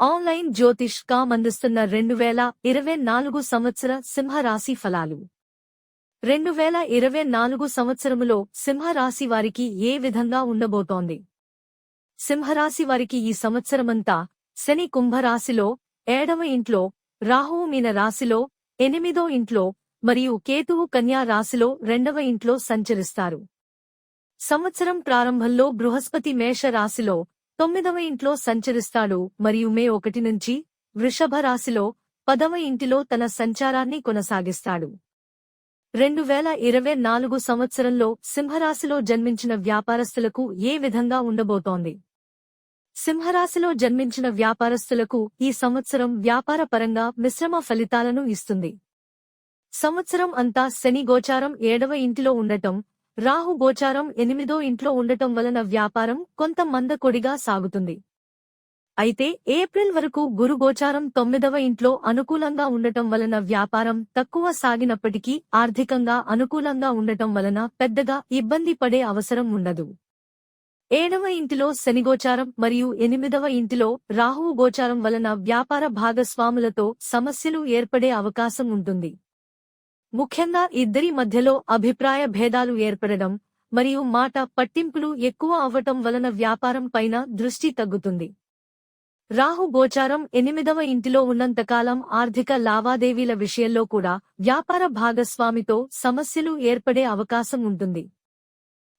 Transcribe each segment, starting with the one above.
Online జ్యోతిష్ com అందిస్తున్న రెండు వేల ఇరవై నాలుగు సంవత్సర సింహరాశి ఫలాలు. రెండు వేల ఇరవై నాలుగు సంవత్సరములో సింహరాశి వారికి ఏ విధంగా ఉండబోతోంది? సింహరాశి వారికి ఈ సంవత్సరమంతా శని కుంభరాశిలో ఏడవ ఇంట్లో రాహువు మీన రాశిలో ఎనిమిదో ఇంట్లో మరియు కేతువు కన్యా రాశిలో రెండవ ఇంట్లో సంచరిస్తారు. సంవత్సరం ప్రారంభంలో బృహస్పతి మేష రాశిలో తొమ్మిదవ ఇంట్లో సంచరిస్తాడు మరియు మే ఒకటి నుంచి వృషభ రాశిలో పదవ ఇంటిలో తన సంచారాన్ని కొనసాగిస్తాడు. రెండు వేల ఇరవై నాలుగు సంవత్సరంలో సింహరాశిలో జన్మించిన వ్యాపారస్తులకు ఏ విధంగా ఉండబోతోంది? సింహరాశిలో జన్మించిన వ్యాపారస్తులకు ఈ సంవత్సరం వ్యాపార పరంగా మిశ్రమ ఫలితాలను ఇస్తుంది. సంవత్సరం అంతా శని గోచారం ఏడవ ఇంటిలో ఉండటం రాహు గోచారం ఎనిమిదో ఇంట్లో ఉండటం వలన వ్యాపారం కొంత మందకొడిగా సాగుతుంది. అయితే ఏప్రిల్ వరకు గురు గోచారం తొమ్మిదవ ఇంట్లో అనుకూలంగా ఉండటం వలన వ్యాపారం తక్కువ సాగినప్పటికీ ఆర్థికంగా అనుకూలంగా ఉండటం వలన పెద్దగా ఇబ్బంది పడే అవసరం ఉండదు. ఏడవ ఇంటిలో శనిగోచారం మరియు ఎనిమిదవ ఇంటిలో రాహువు గోచారం వలన వ్యాపార భాగస్వాములతో సమస్యలు ఏర్పడే అవకాశం ఉంటుంది. ముఖ్యంగా ఇద్దరి మధ్యలో అభిప్రాయ భేదాలు ఏర్పడడం మరియు మాట పట్టింపులు ఎక్కువ అవ్వటం వలన వ్యాపారం పైన దృష్టి తగ్గుతుంది. రాహు గోచారం ఎనిమిదవ ఇంటిలో ఉన్నంతకాలం ఆర్థిక లావాదేవీల విషయంలో కూడా వ్యాపార భాగస్వామితో సమస్యలు ఏర్పడే అవకాశం ఉంటుంది.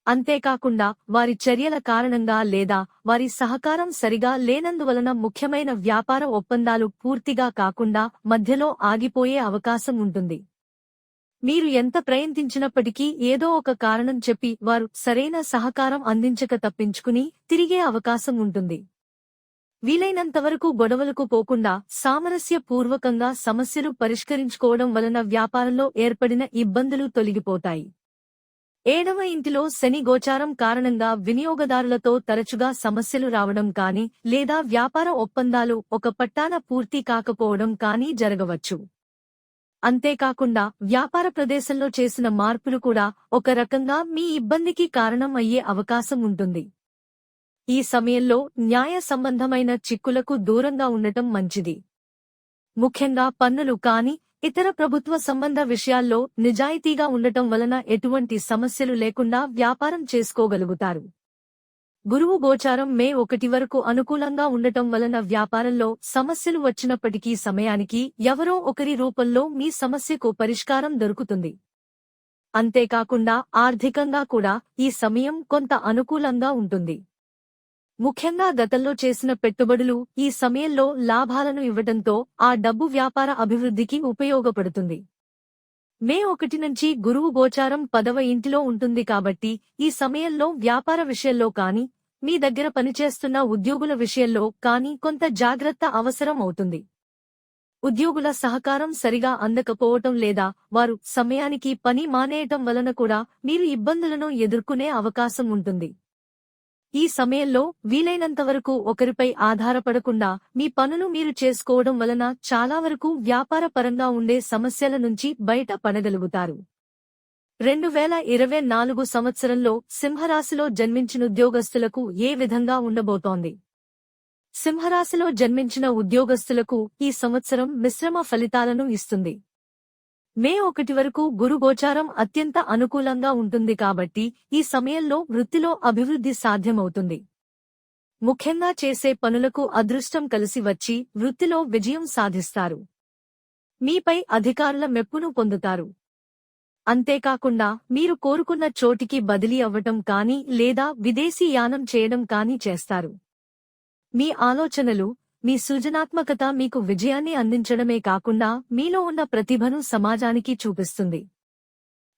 అంతేకాకుండా వారి చర్యల కారణంగా లేదా వారి సహకారం సరిగా లేనందువలన ముఖ్యమైన వ్యాపార ఒప్పందాలు పూర్తిగా కాకుండా మధ్యలో ఆగిపోయే అవకాశం ఉంటుంది. మీరు ఎంత ప్రయత్నించినప్పటికీ ఏదో ఒక కారణం చెప్పి వారు సరైన సహకారం అందించక తప్పించుకుని తిరిగే అవకాశం ఉంటుంది. వీలైనంతవరకు గొడవలకు పోకుండా సామరస్యపూర్వకంగా సమస్యలు పరిష్కరించుకోవడం వలన వ్యాపారంలో ఏర్పడిన ఇబ్బందులు తొలగిపోతాయి. ఏడవ ఇంటిలో శని గోచారం కారణంగా వినియోగదారులతో తరచుగా సమస్యలు రావడం కాని లేదా వ్యాపార ఒప్పందాలు ఒక పట్టాన పూర్తి కాకపోవడం కానీ జరగవచ్చు. అంతేకాకుండా వ్యాపార ప్రదేశంలో చేసిన మార్పులు కూడా ఒక రకంగా మీ ఇబ్బందికి కారణం అయ్యే అవకాశం ఉంటుంది. ఈ సమయంలో న్యాయ సంబంధమైన చిక్కులకు దూరంగా ఉండటం మంచిది. ముఖ్యంగా పన్నులు కాని ఇతర ప్రభుత్వ సంబంధ విషయాల్లో నిజాయితీగా ఉండటం వలన ఎటువంటి సమస్యలు లేకుండా వ్యాపారం చేసుకోగలుగుతారు. గురువు గోచారం మే ఒకటి వరకు అనుకూలంగా ఉండటం వలన వ్యాపారంలో సమస్యలు వచ్చినప్పటికీ సమయానికి ఎవరో ఒకరి రూపంలో మీ సమస్యకు పరిష్కారం దొరుకుతుంది. అంతేకాకుండా ఆర్థికంగా కూడా ఈ సమయం కొంత అనుకూలంగా ఉంటుంది. ముఖ్యంగా గతంలో చేసిన పెట్టుబడులు ఈ సమయంలో లాభాలను ఇవ్వటంతో ఆ డబ్బు వ్యాపార అభివృద్ధికి ఉపయోగపడుతుంది. మే ఒకటి నుంచి గురువు గోచారం పదవ ఇంటిలో ఉంటుంది కాబట్టి ఈ సమయంలో వ్యాపార విషయంలో కాని మీ దగ్గర పనిచేస్తున్న ఉద్యోగుల విషయంలో కాని కొంత జాగ్రత్త అవసరం అవుతుంది. ఉద్యోగుల సహకారం సరిగా అందకపోవటం లేదా వారు సమయానికి పని మానేయటం వలన కూడా మీరు ఇబ్బందులను ఎదుర్కొనే అవకాశం ఉంటుంది. ఈ సమయంలో వీలైనంతవరకు ఒకరిపై ఆధారపడకుండా మీ పనులు మీరు చేసుకోవడం వలన చాలా వరకు వ్యాపార పరంగా ఉండే సమస్యల నుంచి బయట పడగలుగుతారు. రెండు వేల ఇరవై నాలుగు సంవత్సరంలో సింహరాశిలో జన్మించిన ఉద్యోగస్తులకు ఏ విధంగా ఉండబోతోంది? సింహరాశిలో జన్మించిన ఉద్యోగస్తులకు ఈ సంవత్సరం మిశ్రమ ఫలితాలను ఇస్తుంది. మే ఒకటి వరకు గురు గోచారం అత్యంత అనుకూలంగా ఉంటుంది కాబట్టి ఈ సమయంలో వృత్తిలో అభివృద్ధి సాధ్యమవుతుంది. ముఖ్యంగా చేసే పనులకు అదృష్టం కలిసి వచ్చి వృత్తిలో విజయం సాధిస్తారు. మీపై అధికారుల మెప్పును పొందుతారు. అంతేకాకుండా మీరు కోరుకున్న చోటికి బదిలీ అవ్వటం కానీ లేదా విదేశీ యానం చేయడం కానీ చేస్తారు. మీ ఆలోచనలు మీ సృజనాత్మకత మీకు విజయాన్ని అందించడమే కాకుండా మీలో ఉన్న ప్రతిభను సమాజానికి చూపిస్తుంది.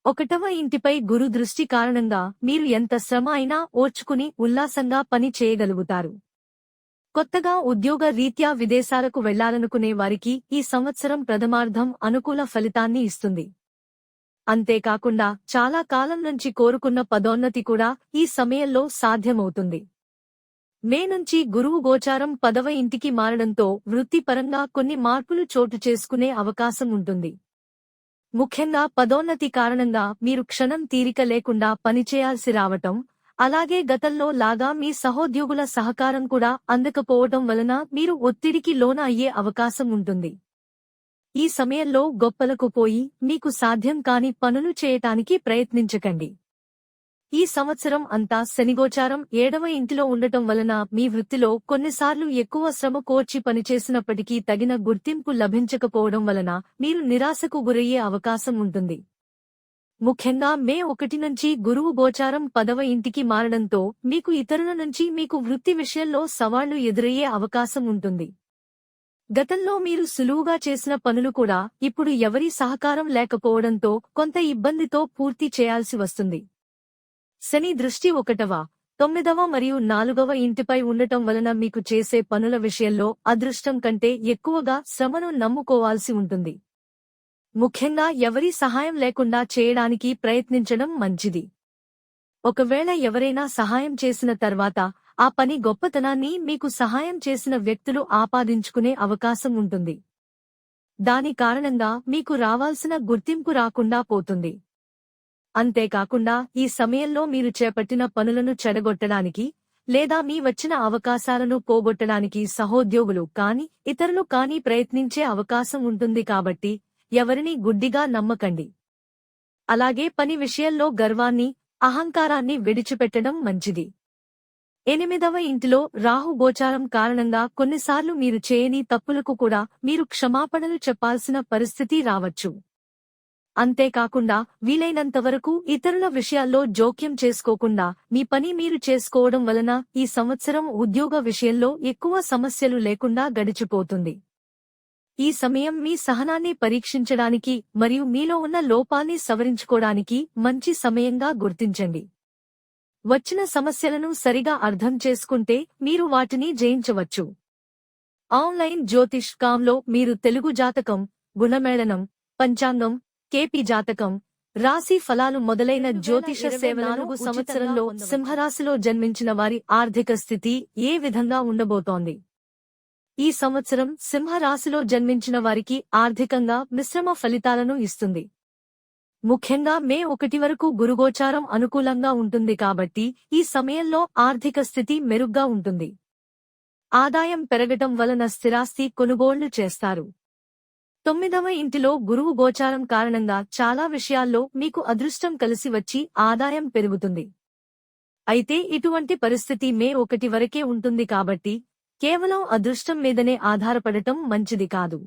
ఒకటవ ఇంటిపై గురు దృష్టి కారణంగా మీరు ఎంత శ్రమ అయినా ఓర్చుకుని ఉల్లాసంగా పని చేయగలుగుతారు. కొత్తగా ఉద్యోగ రీత్యా విదేశాలకు వెళ్ళాలనుకునే వారికి ఈ సంవత్సరం ప్రథమార్థం అనుకూల ఫలితాన్ని ఇస్తుంది. అంతేకాకుండా చాలా కాలం నుంచి కోరుకున్న పదోన్నతి కూడా ఈ సమయంలో సాధ్యమవుతుంది. మే నుంచి గురువు గోచారం పదవ ఇంటికి మారడంతో వృత్తిపరంగా కొన్ని మార్పులు చోటు చేసుకునే అవకాశం ఉంటుంది. ముఖ్యంగా పదోన్నతి కారణంగా మీరు క్షణం తీరిక లేకుండా పనిచేయాల్సి రావటం అలాగే గతంలో లాగా మీ సహోద్యోగుల సహకారం కూడా అందకపోవటం వలన మీరు ఒత్తిడికి లోన అయ్యే అవకాశం ఉంటుంది. ఈ సమయంలో గొప్పలకు పోయి మీకు సాధ్యం కాని పనులు చేయటానికి ప్రయత్నించకండి. ఈ సంవత్సరం అంతా శనిగోచారం ఏడవ ఇంటిలో ఉండటం వలన మీ వృత్తిలో కొన్నిసార్లు ఎక్కువ శ్రమ కోర్చి పనిచేసినప్పటికీ తగిన గుర్తింపు లభించకపోవడం వలన మీరు నిరాశకు గురయ్యే అవకాశం ఉంటుంది. ముఖ్యంగా మే ఒకటి నుంచి గురువు గోచారం పదవ ఇంటికి మారడంతో మీకు ఇతరుల నుంచి మీకు వృత్తి విషయంలో సవాళ్ళు ఎదురయ్యే అవకాశం ఉంటుంది. గతంలో మీరు సులువుగా చేసిన పనులు కూడా ఇప్పుడు ఎవరి సహకారం లేకపోవడంతో కొంత ఇబ్బందితో పూర్తి చేయాల్సి వస్తుంది. శని దృష్టి ఒకటవ తొమ్మిదవ మరియు నాలుగవ ఇంటిపై ఉండటం వలన మీకు చేసే పనుల విషయంలో అదృష్టం కంటే ఎక్కువగా శ్రమను నమ్ముకోవాల్సి ఉంటుంది. ముఖ్యంగా ఎవరి సహాయం లేకుండా చేయడానికి ప్రయత్నించడం మంచిది. ఒకవేళ ఎవరైనా సహాయం చేసిన తర్వాత ఆ పని గొప్పతనాన్ని మీకు సహాయం చేసిన వ్యక్తులు ఆపాదించుకునే అవకాశం ఉంటుంది. దాని కారణంగా మీకు రావాల్సిన గుర్తింపు రాకుండా పోతుంది. అంతేకాకుండా ఈ సమయంలో మీరు చేపట్టిన పనులను చెడగొట్టడానికి లేదా మీ వచ్చిన అవకాశాలను పోగొట్టడానికి సహోద్యోగులు కాని ఇతరులు కాని ప్రయత్నించే అవకాశం ఉంటుంది కాబట్టి ఎవరిని గుడ్డిగా నమ్మకండి. అలాగే పని విషయంలో గర్వాన్ని అహంకారాన్ని విడిచిపెట్టడం మంచిది. ఎనిమిదవ ఇంటిలో రాహు గోచారం కారణంగా కొన్నిసార్లు మీరు చేయని తప్పులకు కూడా మీరు క్షమాపణలు చెప్పాల్సిన పరిస్థితి రావచ్చు. అంతేకాకుండా వీలైనంతవరకు ఇతరుల విషయాల్లో జోక్యం చేసుకోకుండా మీ పని మీరు చేసుకోవడం వలన ఈ సంవత్సరం ఉద్యోగ విషయంలో ఎక్కువ సమస్యలు లేకుండా గడిచిపోతుంది. ఈ సమయం మీ సహనాన్ని పరీక్షించడానికి మరియు మీలో ఉన్న లోపాన్ని సవరించుకోవడానికి మంచి సమయంగా గుర్తించండి. వచ్చిన సమస్యలను సరిగా అర్థం చేసుకుంటే మీరు వాటిని జయించవచ్చు. ఆన్లైన్ జ్యోతిష్కాంలో మీరు తెలుగు జాతకం గుణమేళనం పంచాంగం కేపీ జాతకం. రాశి ఫలాలు మొదలైన జ్యోతిష సేవ నాలుగు సంవత్సరంలో సింహరాశిలో జన్మించిన వారి ఆర్థిక స్థితి ఏ విధంగా ఉండబోతోంది? ఈ సంవత్సరం సింహరాశిలో జన్మించిన వారికి ఆర్థికంగా మిశ్రమ ఫలితాలను ఇస్తుంది. ముఖ్యంగా మే ఒకటి వరకు గురుగోచారం అనుకూలంగా ఉంటుంది కాబట్టి ఈ సమయంలో ఆర్థిక స్థితి మెరుగ్గా ఉంటుంది. ఆదాయం పెరగటం వలన స్థిరాస్తి కొనుగోళ్ళు చేస్తారు. తొమ్మిదవ ఇంటిలో గురువు గోచారం కారణంగా చాలా విషయాల్లో మీకు అదృష్టం కలిసి వచ్చి ఆదాయం పెరుగుతుంది. అయితే ఇటువంటి పరిస్థితి మే ఒకటి వరకే ఉంటుంది కాబట్టి కేవలం అదృష్టం మీదనే ఆధారపడటం మంచిది కాదు.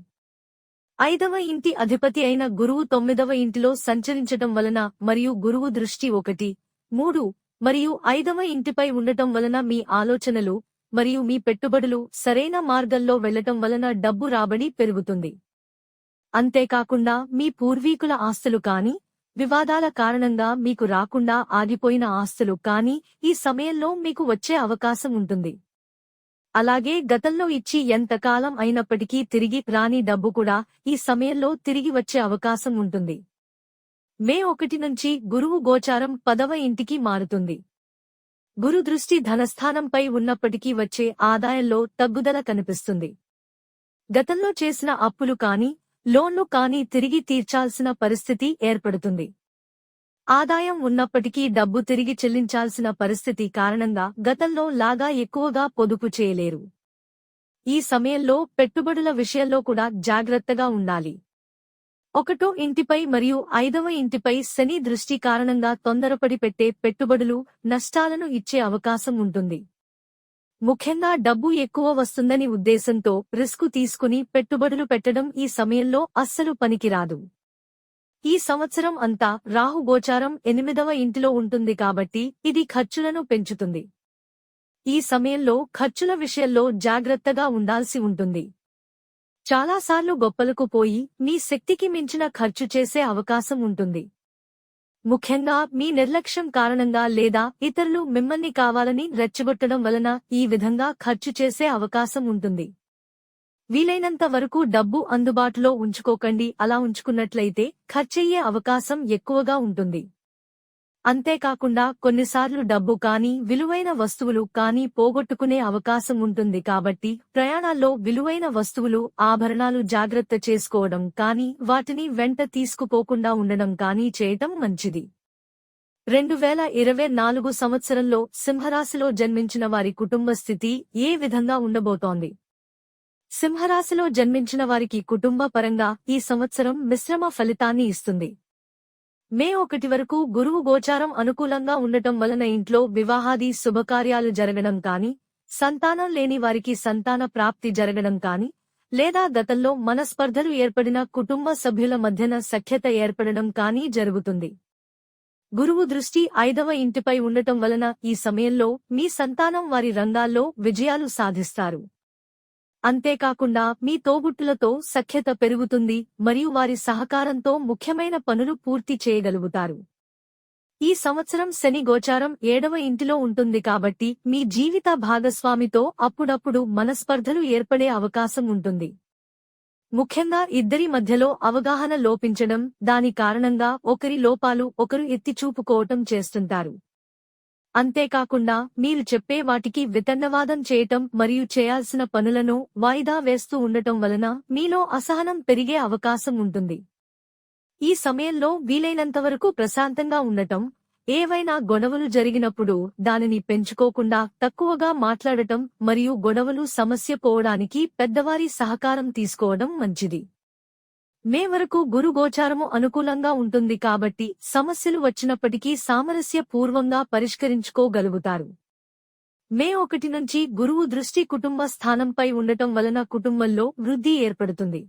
ఐదవ ఇంటి అధిపతి అయిన గురువు తొమ్మిదవ ఇంటిలో సంచరించటం వలన మరియు గురువు దృష్టి ఒకటి మూడు మరియు ఐదవ ఇంటిపై ఉండటం వలన మీ ఆలోచనలు మరియు మీ పెట్టుబడులు సరైన మార్గంలో వెళ్ళటం వలన డబ్బు రాబడి పెరుగుతుంది. అంతేకాకుండా మీ పూర్వీకుల ఆస్తులు కాని వివాదాల కారణంగా మీకు రాకుండా ఆగిపోయిన ఆస్తులు కాని ఈ సమయంలో మీకు వచ్చే అవకాశం ఉంటుంది. అలాగే గతంలో ఇచ్చి ఎంతకాలం అయినప్పటికీ తిరిగి రాని డబ్బు కూడా ఈ సమయంలో తిరిగి వచ్చే అవకాశం ఉంటుంది. మే ఒకటి నుంచి గురువు గోచారం పదవ ఇంటికి మారుతుంది. గురు దృష్టి ధనస్థానంపై ఉన్నప్పటికీ వచ్చే ఆదాయంలో తగ్గుదల కనిపిస్తుంది. గతంలో చేసిన అప్పులు కాని లోన్లు కానీ తిరిగి తీర్చాల్సిన పరిస్థితి ఏర్పడుతుంది. ఆదాయం ఉన్నప్పటికీ డబ్బు తిరిగి చెల్లించాల్సిన పరిస్థితి కారణంగా గతంలో లాగా ఎక్కువగా పొదుపు చేయలేరు. ఈ సమయంలో పెట్టుబడుల విషయంలో కూడా జాగ్రత్తగా ఉండాలి. ఒకటో ఇంటిపై మరియు ఐదవ ఇంటిపై శని దృష్టి కారణంగా తొందరపడి పెట్టే పెట్టుబడులు నష్టాలను ఇచ్చే అవకాశం ఉంటుంది. ముఖ్యంగా డబ్బు ఎక్కువ వస్తుందని ఉద్దేశంతో రిస్కు తీసుకుని పెట్టుబడులు పెట్టడం ఈ సమయంలో అస్సలు పనికిరాదు. ఈ సంవత్సరం అంతా రాహు గోచారం ఎనిమిదవ ఇంటిలో ఉంటుంది కాబట్టి ఇది ఖర్చులను పెంచుతుంది. ఈ సమయంలో ఖర్చుల విషయంలో జాగ్రత్తగా ఉండాల్సి ఉంటుంది. చాలాసార్లు గొప్పలకు పోయి మీ శక్తికి మించిన ఖర్చు చేసే అవకాశం ఉంటుంది. ముఖ్యంగా మీ నిర్లక్ష్యం కారణంగా లేదా ఇతరులు మిమ్మల్ని కావాలని రెచ్చగొట్టడం వలన ఈ విధంగా ఖర్చు చేసే అవకాశం ఉంటుంది. వీలైనంత వరకు డబ్బు అందుబాటులో ఉంచుకోకండి. అలా ఉంచుకున్నట్లయితే ఖర్చయ్యే అవకాశం ఎక్కువగా ఉంటుంది. అంతేకాకుండా కొన్నిసార్లు డబ్బు కానీ విలువైన వస్తువులు కానీ పోగొట్టుకునే అవకాశం ఉంటుంది కాబట్టి ప్రయాణాల్లో విలువైన వస్తువులు ఆభరణాలు జాగ్రత్త చేసుకోవడం కానీ వాటిని వెంట తీసుకుపోకుండా ఉండడం కానీ చేయటం మంచిది. రెండు వేల ఇరవై నాలుగు సంవత్సరంలో సింహరాశిలో జన్మించిన వారి కుటుంబ స్థితి ఏ విధంగా ఉండబోతోంది? సింహరాశిలో జన్మించిన వారికి కుటుంబ పరంగా ఈ సంవత్సరం మిశ్రమ ఫలితాన్ని ఇస్తుంది. మే ఒకటి వరకు గురువు గోచారం అనుకూలంగా ఉండటం వలన ఇంట్లో వివాహాది శుభకార్యాలు జరగడం కాని సంతానం లేని వారికి సంతాన ప్రాప్తి జరగడం కాని లేదా గతంలో మనస్పర్ధలు ఏర్పడిన కుటుంబ సభ్యుల మధ్యన సఖ్యత ఏర్పడడం కానీ జరుగుతుంది. గురువు దృష్టి ఐదవ ఇంటిపై ఉండటం వలన ఈ సమయంలో మీ సంతానం వారి రంగాల్లో విజయాలు సాధిస్తారు. అంతేకాకుండా మీ తోబుట్టులతో సఖ్యత పెరుగుతుంది మరియు వారి సహకారంతో ముఖ్యమైన పనులు పూర్తి చేయగలుగుతారు. ఈ సంవత్సరం శని గోచారం ఏడవ ఇంటిలో ఉంటుంది కాబట్టి మీ జీవిత భాగస్వామితో అప్పుడప్పుడు మనస్పర్ధలు ఏర్పడే అవకాశం ఉంటుంది. ముఖ్యంగా ఇద్దరి మధ్యలో అవగాహన లోపించడం దాని కారణంగా ఒకరి లోపాలు ఒకరు ఎత్తిచూపుకోవటం చేస్తుంటారు. అంతేకాకుండా మీరు చెప్పే వాటికి వితన్నవాదం చేయటం మరియు చేయాల్సిన పనులను వాయిదా వేస్తూ ఉండటం వలన మీలో అసహనం పెరిగే అవకాశం ఉంటుంది. ఈ సమయంలో వీలైనంతవరకు ప్రశాంతంగా ఉండటం ఏవైనా గొడవలు జరిగినప్పుడు దానిని పెంచుకోకుండా తక్కువగా మాట్లాడటం మరియు గొడవలు సమస్య పోవడానికి పెద్దవారి సహకారం తీసుకోవడం మంచిది. మే వరకు గురు గోచారము అనుకూలంగా ఉంటుంది కాబట్టి సమస్యలు వచ్చినప్పటికీ సామరస్య పూర్వంగా పరిష్కరించుకోగలుగుతారు. మే ఒకటి నుంచి గురువు దృష్టి కుటుంబ స్థానంపై ఉండటం వలన కుటుంబంలో వృద్ధి ఏర్పడుతుంది.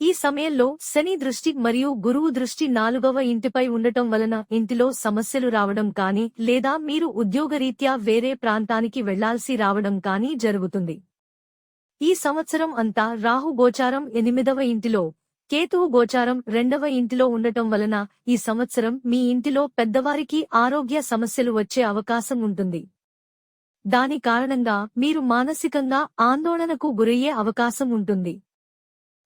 ఈ సమయంలో శని దృష్టి మరియు గురువు దృష్టి నాలుగవ ఇంటిపై ఉండటం వలన ఇంటిలో సమస్యలు రావడం కానీ లేదా మీరు ఉద్యోగరీత్యా వేరే ప్రాంతానికి వెళ్ళాల్సి రావడం కానీ జరుగుతుంది. ఈ సంవత్సరం అంతా రాహు గోచారం ఎనిమిదవ ఇంటిలో కేతువు గోచారం రెండవ ఇంటిలో ఉండటం వలన ఈ సంవత్సరం మీ ఇంటిలో పెద్దవారికి ఆరోగ్య సమస్యలు వచ్చే అవకాశం ఉంటుంది. దాని కారణంగా మీరు మానసికంగా ఆందోళనకు గురయ్యే అవకాశం ఉంటుంది.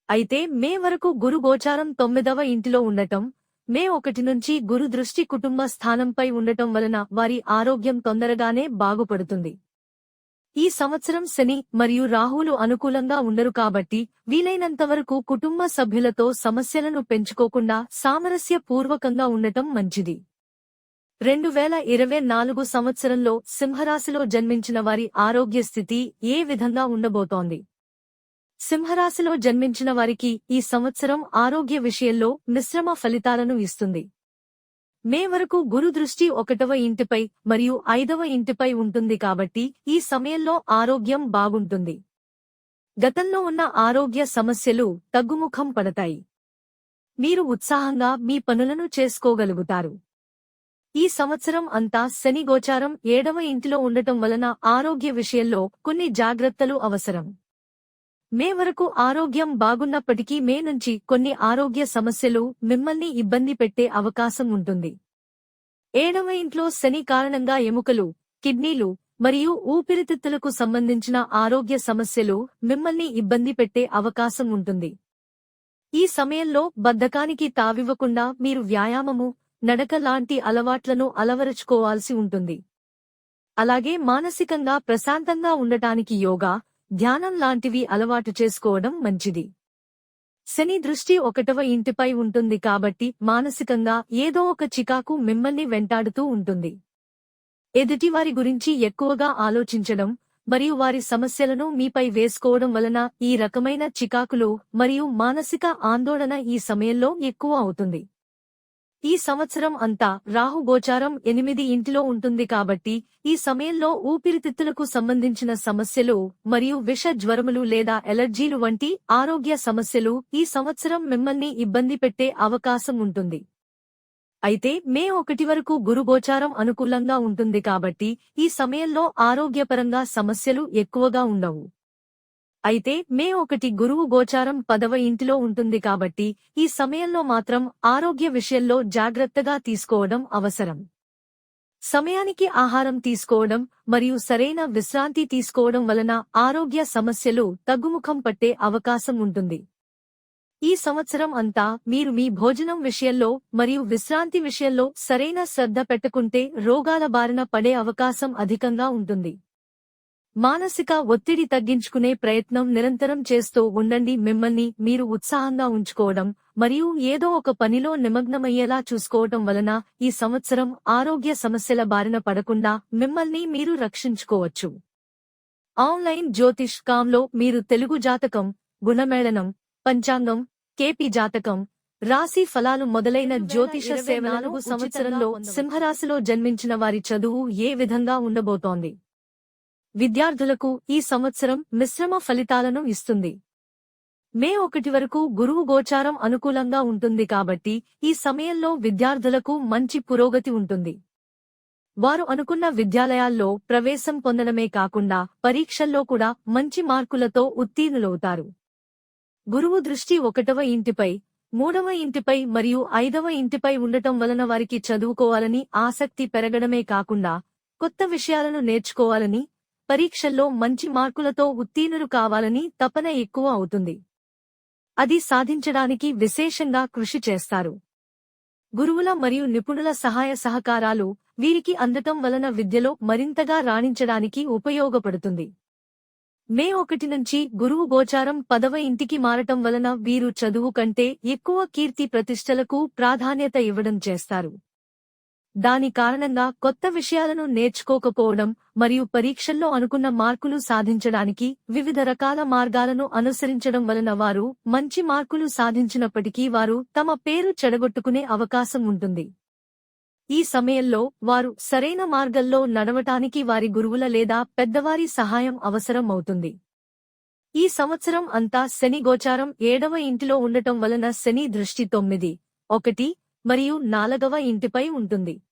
అయితే మే వరకు గురు గోచారం తొమ్మిదవ ఇంటిలో ఉండటం మే ఒకటి నుంచి గురు దృష్టి కుటుంబ స్థానంపై ఉండటం వలన వారి ఆరోగ్యం తొందరగానే బాగుపడుతుంది. ఈ సంవత్సరం శని మరియు రాహులు అనుకూలంగా ఉండరు కాబట్టి వీలైనంతవరకు కుటుంబ సభ్యులతో సమస్యలను పెంచుకోకుండా సామరస్య పూర్వకంగా ఉండటం మంచిది. రెండు వేల ఇరవై నాలుగు సంవత్సరంలో సింహరాశిలో జన్మించిన వారి ఆరోగ్య స్థితి ఏ విధంగా ఉండబోతోంది? సింహరాశిలో జన్మించిన వారికి ఈ సంవత్సరం ఆరోగ్య విషయంలో మిశ్రమ ఫలితాలను ఇస్తుంది. మే వరకు గురు దృష్టి ఒకటవ ఇంటిపై మరియు ఐదవ ఇంటిపై ఉంటుంది కాబట్టి ఈ సమయంలో ఆరోగ్యం బాగుంటుంది. గతంలో ఉన్న ఆరోగ్య సమస్యలు తగ్గుముఖం పడతాయి. మీరు ఉత్సాహంగా మీ పనులను చేసుకోగలుగుతారు. ఈ సంవత్సరం అంతా శని గోచారం ఏడవ ఇంటిలో ఉండటం వలన ఆరోగ్య విషయంలో కొన్ని జాగ్రత్తలు అవసరం. మే వరకు ఆరోగ్యం బాగున్నప్పటికీ మే నుంచి కొన్ని ఆరోగ్య సమస్యలు మిమ్మల్ని ఇబ్బంది పెట్టే అవకాశం ఉంటుంది. ఏడవ ఇంట్లో శని కారణంగా ఎముకలు కిడ్నీలు మరియు ఊపిరితిత్తులకు సంబంధించిన ఆరోగ్య సమస్యలు మిమ్మల్ని ఇబ్బంది పెట్టే అవకాశం ఉంటుంది. ఈ సమయంలో బద్ధకానికి తావివ్వకుండా మీరు వ్యాయామము నడక లాంటి అలవాట్లను అలవరుచుకోవాల్సి ఉంటుంది. అలాగే మానసికంగా ప్రశాంతంగా ఉండటానికి యోగా ధ్యానం లాంటివి అలవాటు చేసుకోవడం మంచిది. శని దృష్టి ఒకటవ ఇంటిపై ఉంటుంది కాబట్టి మానసికంగా ఏదో ఒక చికాకు మిమ్మల్ని వెంటాడుతూ ఉంటుంది. ఎదుటివారి గురించి ఎక్కువగా ఆలోచించడం మరియు వారి సమస్యలను మీపై వేసుకోవడం వలన ఈ రకమైన చికాకులు మరియు మానసిక ఆందోళన ఈ సమయంలో ఎక్కువ అవుతుంది. ఈ సంవత్సరం అంతా రాహు గోచారం ఎనిమిది ఇంటిలో ఉంటుంది కాబట్టి ఈ సమయంలో ఊపిరితిత్తులకు సంబంధించిన సమస్యలు మరియు విష జ్వరములు లేదా ఎలర్జీలు వంటి ఆరోగ్య సమస్యలు ఈ సంవత్సరం మిమ్మల్ని ఇబ్బంది పెట్టే అవకాశం ఉంటుంది. అయితే మే ఒకటి వరకు గురుగోచారం అనుకూలంగా ఉంటుంది కాబట్టి ఈ సమయంలో ఆరోగ్యపరంగా సమస్యలు ఎక్కువగా ఉండవు. అయితే మే ఒకటి గురువు గోచారం పదవ ఇంటిలో ఉంటుంది కాబట్టి ఈ సమయంలో మాత్రం ఆరోగ్య విషయంలో జాగ్రత్తగా తీసుకోవడం అవసరం. సమయానికి ఆహారం తీసుకోవడం మరియు సరైన విశ్రాంతి తీసుకోవడం వలన ఆరోగ్య సమస్యలు తగ్గుముఖం పట్టే అవకాశం ఉంటుంది. ఈ సంవత్సరం అంతా మీరు మీ భోజనం విషయంలో మరియు విశ్రాంతి విషయంలో సరైన శ్రద్ధ పెట్టుకుంటే రోగాల బారిన పడే అవకాశం అధికంగా ఉంటుంది. మానసిక ఒత్తిడి తగ్గించుకునే ప్రయత్నం నిరంతరం చేస్తూ ఉండండి. మిమ్మల్ని మీరు ఉత్సాహంగా ఉంచుకోవడం మరియు ఏదో ఒక పనిలో నిమగ్నమయ్యేలా చూసుకోవటం వలన ఈ సంవత్సరం ఆరోగ్య సమస్యల బారిన పడకుండా మిమ్మల్ని మీరు రక్షించుకోవచ్చు. ఆన్లైన్ జ్యోతిష్ కాంలో మీరు తెలుగు జాతకం గుణమేళనం పంచాంగం కేపీ జాతకం రాశి ఫలాలు మొదలైన జ్యోతిష సేవలను సంవత్సరంలో సింహరాశిలో జన్మించిన వారి చదువు ఏ విధంగా ఉండబోతోంది? విద్యార్థులకు ఈ సంవత్సరం మిశ్రమ ఫలితాలను ఇస్తుంది. మే ఒకటి వరకు గురువు గోచారం అనుకూలంగా ఉంటుంది కాబట్టి ఈ సమయంలో విద్యార్థులకు మంచి పురోగతి ఉంటుంది. వారు అనుకున్న విద్యాలయాల్లో ప్రవేశం పొందడమే కాకుండా పరీక్షల్లో కూడా మంచి మార్కులతో ఉత్తీర్ణులవుతారు. గురువు దృష్టి ఒకటవ ఇంటిపై మూడవ ఇంటిపై మరియు ఐదవ ఇంటిపై ఉండటం వలన వారికి చదువుకోవాలని ఆసక్తి పెరగడమే కాకుండా కొత్త విషయాలను నేర్చుకోవాలని పరీక్షల్లో మంచి మార్కులతో ఉత్తీర్ణులు కావాలని తపన ఎక్కువ అవుతుంది. అది సాధించడానికి విశేషంగా కృషి చేస్తారు. గురువుల మరియు నిపుణుల సహాయ సహకారాలు వీరికి అందటం వలన విద్యలో మరింతగా రాణించడానికి ఉపయోగపడుతుంది. మే ఒకటి నుంచి గురువు గోచారం పదవ ఇంటికి మారటం వలన వీరు చదువు కంటే ఎక్కువ కీర్తి ప్రతిష్టలకు ప్రాధాన్యత ఇవ్వడం చేస్తారు. దాని కారణంగా కొత్త విషయాలను నేర్చుకోకపోవడం మరియు పరీక్షల్లో అనుకున్న మార్కులు సాధించడానికి వివిధ రకాల మార్గాలను అనుసరించడం వలన వారు మంచి మార్కులు సాధించినప్పటికీ వారు తమ పేరు చెడగొట్టుకునే అవకాశం ఉంటుంది. ఈ సమయంలో వారు సరైన మార్గంలో నడవటానికి వారి గురువుల లేదా పెద్దవారి సహాయం అవసరం అవుతుంది. ఈ సంవత్సరం అంతా శని గోచారం ఏడవ ఇంటిలో ఉండటం వలన శని దృష్టి తొమ్మిది ఒకటి మరియు నాలుగవ ఇంటిపై ఉంటుంది.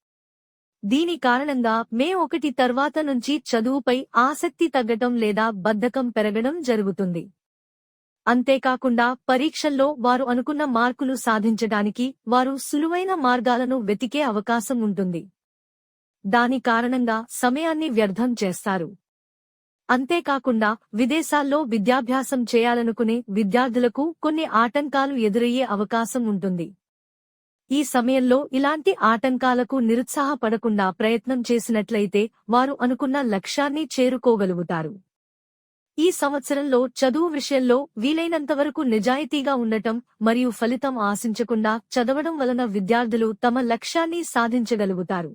దీని కారణంగా మే ఒకటి తర్వాత నుంచి చదువుపై ఆసక్తి తగ్గటం లేదా బద్ధకం పెరగడం జరుగుతుంది. అంతేకాకుండా పరీక్షల్లో వారు అనుకున్న మార్కులు సాధించడానికి వారు సులువైన మార్గాలను వెతికే అవకాశం ఉంటుంది. దాని కారణంగా సమయాన్ని వ్యర్థం చేస్తారు. అంతేకాకుండా విదేశాల్లో విద్యాభ్యాసం చేయాలనుకునే విద్యార్థులకు కొన్ని ఆటంకాలు ఎదురయ్యే అవకాశం ఉంటుంది. ఈ సమయంలో ఇలాంటి ఆటంకాలకు నిరుత్సాహపడకుండా ప్రయత్నం చేసినట్లయితే వారు అనుకున్న లక్ష్యాన్ని చేరుకోగలుగుతారు. ఈ సంవత్సరంలో చదువు విషయంలో వీలైనంతవరకు నిజాయితీగా ఉండటం మరియు ఫలితం ఆశించకుండా చదవడం వలన విద్యార్థులు తమ లక్ష్యాన్ని సాధించగలుగుతారు.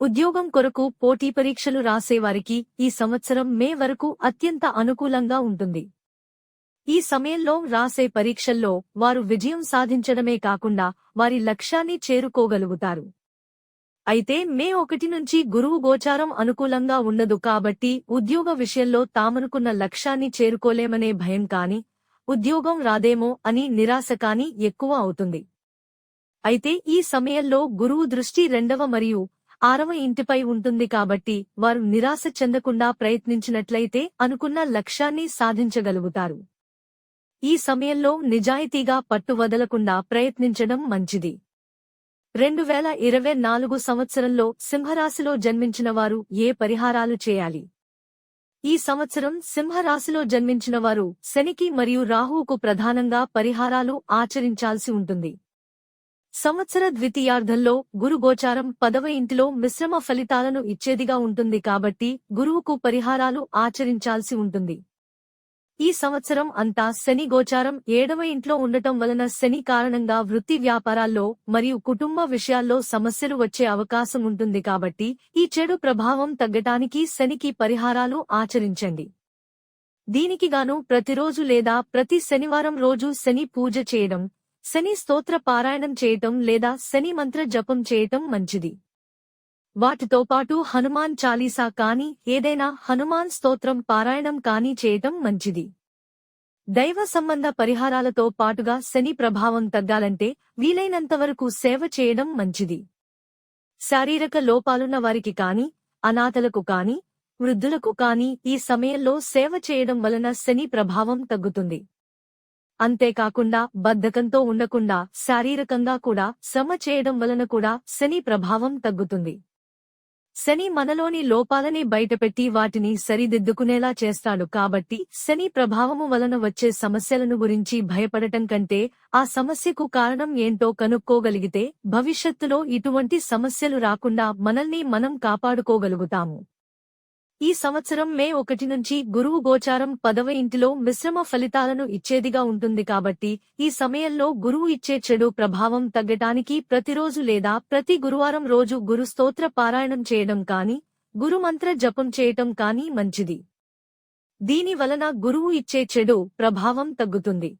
ఉద్యోగం కొరకు పోటీ పరీక్షలు రాసేవారికి ఈ సంవత్సరం మే వరకు అత్యంత అనుకూలంగా ఉంటుంది. ఈ సమయంలో రాసే పరీక్షల్లో వారు విజయం సాధించడమే కాకుండా వారి లక్ష్యాన్ని చేరుకోగలుగుతారు. అయితే మే ఒకటి నుంచి గురువు గోచారం అనుకూలంగా ఉండదు కాబట్టి ఉద్యోగ విషయంలో తామనుకున్న లక్ష్యాన్ని చేరుకోలేమనే భయం కాని ఉద్యోగం రాదేమో అని నిరాశ కాని ఎక్కువ అవుతుంది. అయితే ఈ సమయంలో గురువు దృష్టి రెండవ మరియు ఆరవ ఇంటిపై ఉంటుంది కాబట్టి వారు నిరాశ చెందకుండా ప్రయత్నించినట్లయితే అనుకున్న లక్ష్యాన్ని సాధించగలుగుతారు. ఈ సమయంలో నిజాయితీగా పట్టువదలకుండా ప్రయత్నించడం మంచిది. రెండు వేల ఇరవై నాలుగు సంవత్సరంలో సింహరాశిలో జన్మించిన వారు ఏ పరిహారాలు చేయాలి? ఈ సంవత్సరం సింహరాశిలో జన్మించిన వారు శనికి మరియు రాహువుకు ప్రధానంగా పరిహారాలు ఆచరించాల్సి ఉంటుంది. సంవత్సర ద్వితీయార్థంలో గురుగోచారం పదవ ఇంటిలో మిశ్రమ ఫలితాలను ఇచ్చేదిగా ఉంటుంది కాబట్టి గురువుకు పరిహారాలు ఆచరించాల్సి ఉంటుంది. ఈ సంవత్సరం అంతా శని గోచారం ఏడవ ఇంట్లో ఉండటం వలన శని కారణంగా వృత్తి వ్యాపారాల్లో మరియు కుటుంబ విషయాల్లో సమస్యలు వచ్చే అవకాశం ఉంటుంది కాబట్టి ఈ చెడు ప్రభావం తగ్గటానికి శనికి పరిహారాలు ఆచరించండి. దీనికి గాను ప్రతిరోజు లేదా ప్రతి శనివారం రోజు శని పూజ చేయడం శని స్తోత్ర పారాయణం చేయటం లేదా శని మంత్ర జపం చేయటం మంచిది. వాటితో పాటు హనుమాన్ చాలీసా కాని ఏదైనా హనుమాన్ స్తోత్రం పారాయణం కాని చేయటం మంచిది. దైవ సంబంధ పరిహారాలతో పాటుగా శని ప్రభావం తగ్గాలంటే వీలైనంతవరకు సేవ చేయడం మంచిది. శారీరక లోపాలున్న వారికి కాని అనాథలకు కాని వృద్ధులకు కాని ఈ సమయంలో సేవ చేయడం వలన శని ప్రభావం తగ్గుతుంది. అంతేకాకుండా బద్ధకంతో ఉండకుండా శారీరకంగా కూడా శ్రమ చేయడం వలన కూడా శని ప్రభావం తగ్గుతుంది. శని మనలోని లోపాలని బయటపెట్టి వాటిని సరిదిద్దుకునేలా చేస్తాడు కాబట్టి శని ప్రభావము వలన వచ్చే సమస్యలను గురించి భయపడటం కంటే ఆ సమస్యకు కారణం ఏంటో కనుక్కోగలిగితే భవిష్యత్తులో ఇటువంటి సమస్యలు రాకుండా మనల్ని మనం కాపాడుకోగలుగుతాము. ఈ సంవత్సరం మే ఒకటి నుంచి గురువు గోచారం పదవ ఇంటిలో మిశ్రమ ఫలితాలను ఇచ్చేదిగా ఉంటుంది కాబట్టి ఈ సమయంలో గురువు ఇచ్చే చెడు ప్రభావం తగ్గటానికి ప్రతిరోజు లేదా ప్రతి గురువారం రోజు గురు స్తోత్ర పారాయణం చేయడం కాని గురుమంత్ర జపం చేయటం కాని మంచిది. దీని వలన గురువు ఇచ్చే చెడు ప్రభావం తగ్గుతుంది.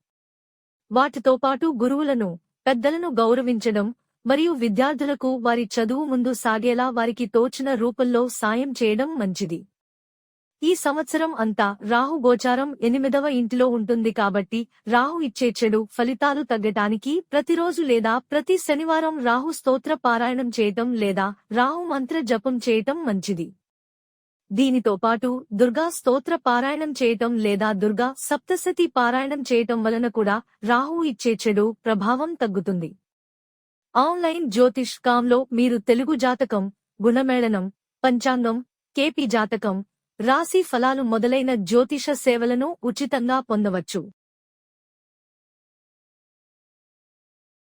వాటితో పాటు గురువులను పెద్దలను గౌరవించడం మరియు విద్యార్థులకు వారి చదువు ముందు సాగేలా వారికి తోచిన రూపంలో సాయం చేయడం మంచిది. ఈ సంవత్సరం అంతా రాహు గోచారం ఎనిమిదవ ఇంటిలో ఉంటుంది కాబట్టి రాహు ఇచ్చే చెడు ఫలితాలు తగ్గటానికి ప్రతిరోజు లేదా ప్రతి శనివారం రాహు స్తోత్ర పారాయణం చేయటం లేదా రాహు మంత్ర జపం చేయటం మంచిది. దీనితో పాటు దుర్గా స్తోత్ర పారాయణం చేయటం లేదా దుర్గా సప్తశతి పారాయణం చేయటం వలన కూడా రాహు ఇచ్చే చెడు ప్రభావం తగ్గుతుంది. ఆన్లైన్ జ్యోతిష్కాంలో మీరు తెలుగు జాతకం గుణమేళనం పంచాంగం కేపీ జాతకం రాశి ఫలాలు మొదలైన జ్యోతిష సేవలను ఉచితంగా పొందవచ్చు.